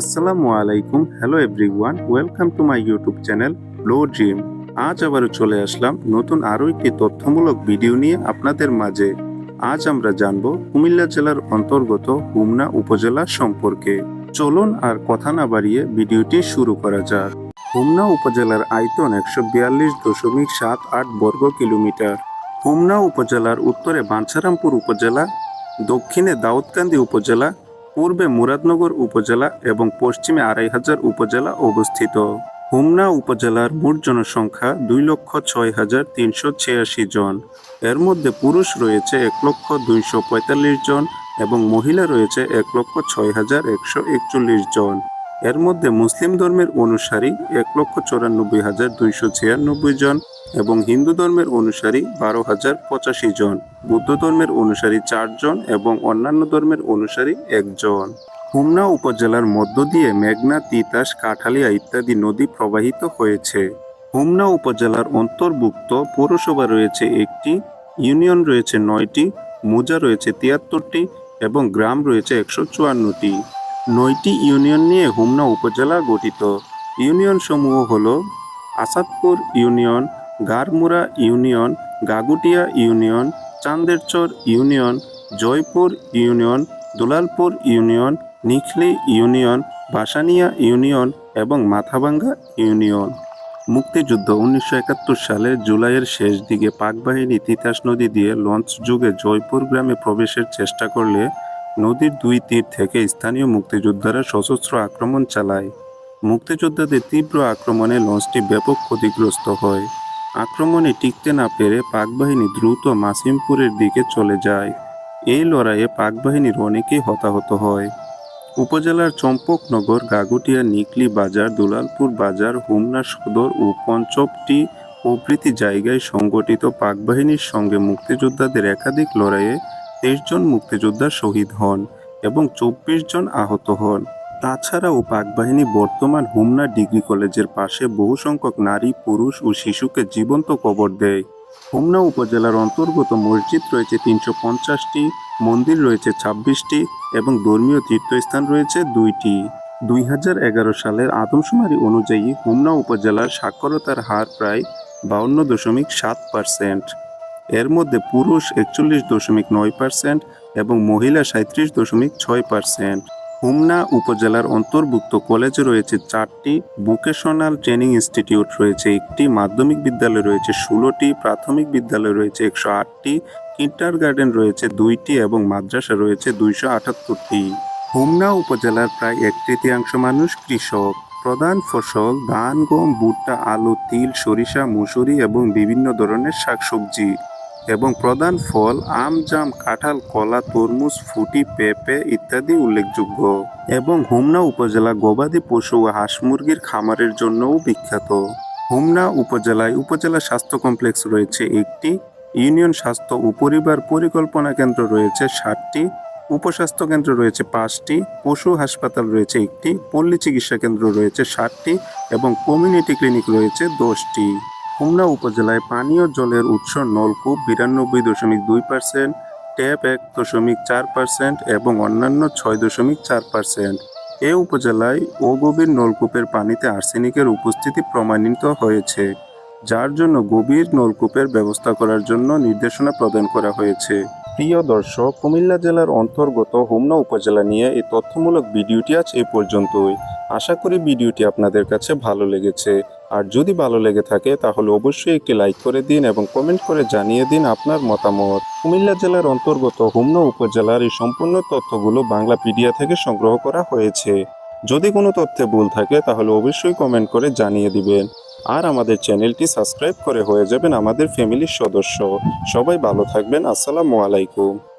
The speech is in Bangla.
আসসালামু আলাইকুম। Hello everyone welcome to my YouTube channel blow dream আজ আবারও চলে আসলাম নতুন আরও একটি তথ্যমূলক ভিডিও নিয়ে আপনাদের মাঝে। আজ আমরা জানব কুমিল্লা জেলার অন্তর্গত হুমনা উপজেলা সম্পর্কে। চলুন আর কথা না বাড়িয়ে ভিডিওটি শুরু করা যাক। হুমনা উপজেলার আয়তন একশো বিয়াল্লিশ দশমিক সাত আট বর্গ কিলোমিটার। হুমনা উপজেলার উত্তরে বাঞ্ছারামপুর উপজেলা, দক্ষিণে দাউদকান্দি উপজেলা পূর্বে মুরাদনগর উপজেলা এবং পশ্চিমে আড়াই হাজার উপজেলা অবস্থিত। হুমনা উপজেলার মোট জনসংখ্যা দুই লক্ষ ছয় হাজার তিনশো ছিয়াশি জন। এর মধ্যে পুরুষ রয়েছে এক লক্ষ দুইশো পঁয়তাল্লিশ জন এবং মহিলা রয়েছে এক লক্ষ ছয় হাজার একশো একচল্লিশ জন। এর মধ্যে মুসলিম ধর্মের অনুসারী এক লক্ষ চৌরানব্বই হাজার দুইশো ছিয়ানব্বই জন এবং হিন্দু ধর্মের অনুসারী বারো হাজার পঁচাশি জন, বৌদ্ধ ধর্মের অনুসারী চারজন এবং অন্যান্য ধর্মের অনুসারী একজন হুমনা উপজেলার মধ্য দিয়ে মেঘনা, তিতাস, কাঠালিয়া ইত্যাদি নদী প্রবাহিত হয়েছে। হুমনা উপজেলার অন্তর্ভুক্ত পৌরসভা রয়েছে একটি, ইউনিয়ন রয়েছে নয়টি, মোজা রয়েছে তিয়াত্তরটি এবং গ্রাম রয়েছে একশো চুয়ান্নটি। নয়টি ইউনিয়ন নিয়ে হুমনা উপজেলা গঠিত। ইউনিয়ন সমূহ হল Asadpur union, Garmura union, Gagutia union, Chanderchar union, Joypur union, Dulalpur union, Nikhli union, Basania union এবং মাথাভাঙ্গা ইউনিয়ন। মুক্তিযুদ্ধ উনিশশো একাত্তর সালে জুলাইয়ের শেষ দিকে পাক বাহিনী তিতাস নদী দিয়ে লঞ্চ যুগে জয়পুর গ্রামে প্রবেশের চেষ্টা করলে নদীর দুই তীর থেকে স্থানীয় মুক্তিযোদ্ধারা সশস্ত্র আক্রমণ চালায়। মুক্তিযোদ্ধাদের তীব্র আক্রমণে লঞ্চটি ব্যাপক ক্ষতিগ্রস্ত হয়। আক্রমণে টিকতে না পেরে পাক বাহিনী দ্রুত মাসিমপুরের দিকে চলে যায়। এই লড়াইয়ে পাক বাহিনীর অনেকেই হতাহত হয়। উপজেলার চম্পকনগর, গাগুটিয়া, নিকলি বাজার, দুলালপুর বাজার, হুমনা সদর ও পঞ্চপটি প্রভৃতি জায়গায় সংগঠিত পাক বাহিনীর সঙ্গে মুক্তিযোদ্ধাদের একাধিক লড়াইয়ে তেইশ জন মুক্তিযোদ্ধা শহীদ হন এবং চব্বিশ জন আহত হন। তাছাড়াও পাক বাহিনী বর্তমান হুমনা ডিগ্রি কলেজের পাশে বহু সংখ্যক নারী, পুরুষ ও শিশুকে জীবন্ত কবর দেয়। হোমনা উপজেলার অন্তর্গত মসজিদ রয়েছে তিনশো পঞ্চাশটি, মন্দির রয়েছে ছাব্বিশটি এবং ধর্মীয় তীর্থস্থান রয়েছে দুইটি। দুই হাজার এগারো সালের আদমশুমারি অনুযায়ী হোমনা উপজেলার সাক্ষরতার হার প্রায় বাউন্ন দশমিক সাত পার্সেন্ট। এর মধ্যে পুরুষ একচল্লিশ দশমিক নয় পার্সেন্ট এবং মহিলা সাঁত্রিশ দশমিক ছয় পার্সেন্ট। হুমনা উপজেলার অন্তর্ভুক্ত কলেজে রয়েছে চারটি ভোকেশনাল ট্রেনিং ইনস্টিটিউট রয়েছে, একটি মাধ্যমিক বিদ্যালয় রয়েছে ষোলোটি, প্রাথমিক বিদ্যালয় রয়েছে একশো আটটি, কিন্টার গার্ডেন রয়েছে দুইটি এবং মাদ্রাসা রয়েছে দুইশো আটাত্তরটি। হুমনা উপজেলার প্রায় এক তৃতীয়াংশ মানুষ কৃষক। প্রধান ফসল ধান, গম, ভুট্টা, আলু, তিল, সরিষা, মুসুরি এবং বিভিন্ন ধরনের শাকসবজি। এবং প্রধান ফল, আম, জাম, কাঁঠাল, কলা, তরমুজ, ফুটি, পেঁপে ইত্যাদি উল্লেখযোগ্য। এবং হুমনা উপজেলা গবাদি পশু ও হাঁস মুরগির খামারের জন্যও বিখ্যাত। হুমনা উপজেলায় উপজেলা স্বাস্থ্য কমপ্লেক্স রয়েছে একটি, ইউনিয়ন স্বাস্থ্য ও পরিবার পরিকল্পনা কেন্দ্র রয়েছে ষাটটি উপস্বাস্থ্য কেন্দ্র রয়েছে পাঁচটি, পশু হাসপাতাল রয়েছে একটি, পল্লী চিকিৎসা কেন্দ্র রয়েছে ষাটটি এবং কমিউনিটি ক্লিনিক রয়েছে দশটি। হুমনা উপজেলায় পানীয় জলের উৎস নলকূপ বিরানব্বই দশমিক দুই পার্সেন্ট ট্যাপ এক দশমিক চার পার্সেন্ট এবং অন্যান্য ছয় দশমিক চার পার্সেন্ট এ উপজেলায় অগভীর নলকূপের পানিতে আর্সেনিকের উপস্থিতি প্রমাণিত হয়েছে, যার জন্য গভীর নলকূপের ব্যবস্থা করার জন্য নির্দেশনা প্রদান করা হয়েছে। প্রিয় দর্শক, কুমিল্লা জেলার অন্তর্গত হোমনা উপজেলা নিয়ে এই তথ্যমূলক ভিডিওটি আজ এ পর্যন্তই। আশা করি ভিডিওটি আপনাদের কাছে ভালো লেগেছে। আর যদি ভালো লেগে থাকে, তাহলে অবশ্যই একটি লাইক করে দিন এবং কমেন্ট করে জানিয়ে দিন আপনার মতামত। কুমিল্লা জেলার অন্তর্গত হোমনা উপজেলার এই সম্পূর্ণ তথ্যগুলো বাংলা পিডিয়া থেকে সংগ্রহ করা হয়েছে। যদি কোনো তথ্যে ভুল থাকে, তাহলে অবশ্যই কমেন্ট করে জানিয়ে দিবেন। আর আমাদের চ্যানেলটি সাবস্ক্রাইব করে হয়ে যাবেন আমাদের ফ্যামিলির সদস্য। সবাই ভালো থাকবেন, আসসালামু আলাইকুম।